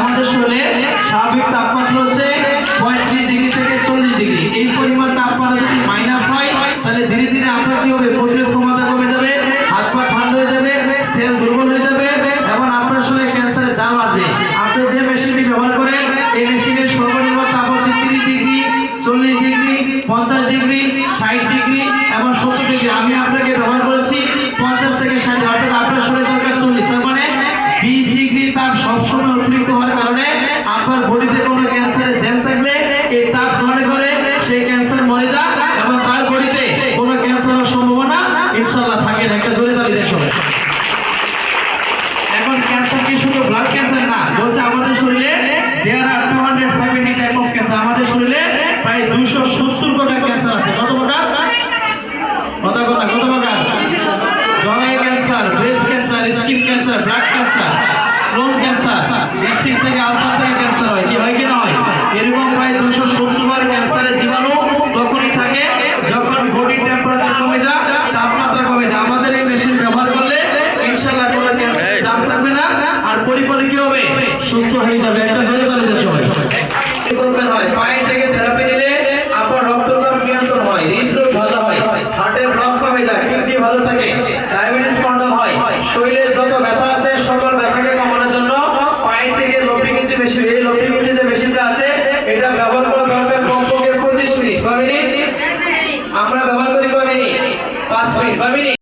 আমাদের শরীরে স্বাভাবিক তাপমাত্রা হচ্ছে পঁয়ত্রিশ ডিগ্রি থেকে চল্লিশ ডিগ্রি। এই পরিমাণ তাপমাত্রা যদি মাইনাস হয়, তাহলে ধীরে ধীরে আপনার কি হবে? প্রতিরোধ ক্ষমতা কমে যাবে, হাত পা ঠান্ডা হয়ে যাবে সেল দুর্বল হয়ে যাবে, এবং আপনার শরীরে ক্যান্সারের জাল বাড়বে। আপনি যে মেশিনটি ব্যবহার করেন, এই মেশিনের সর্বনিম্ন তাপ হচ্ছে তিরিশ ডিগ্রি, চল্লিশ ডিগ্রি, পঞ্চাশ ডিগ্রি, ষাট ডিগ্রি, এবং সত্তর ডিগ্রি। আমি আপনাকে ব্যবহার করেছি পঞ্চাশ থেকে ষাট সেই ক্যান্সার মরে যাক এবং তার বডিতে কোনো ক্যান্সারের সম্ভাবনা ইনশাল্লাহ থাকে না। একটা জোরে তালি দেখো এখন ক্যান্সার কি শুধু ব্লাড ক্যান্সার না, বলছে আমাদের শরীরে there are two hundred seventy type of cancer আমাদের শরীরে প্রায় দুইশো সত্তর কোটা ক্যান্সার আছে। কত প্রকার? কথা কথা সুস্থ হয়ে যাবে। একটা জোরে বলে দেন হয় পায়ে থেকে থেরাপি নিলে আপনার রক্তচাপ নিয়ন্ত্রণ হয় হৃদরোগ ভালো হয় হার্টের ব্লক কমে যায় কিডনি ভালো থাকে ডায়াবেটিস কন্ট্রোল হয় শরীরের যত ব্যথা আছে সকল ব্যথাকে কমানোর জন্য পায়ে থেকে লক্ষ্মী ইঞ্চি মেশিন এই লক্ষ্মী ইঞ্চি যে মেশিনটা আছে এটা ব্যবহার করা দরকার কমপক্ষে পঁচিশ মিনিট আমরা ব্যবহার করি কয় পাঁচ মিনিট কয়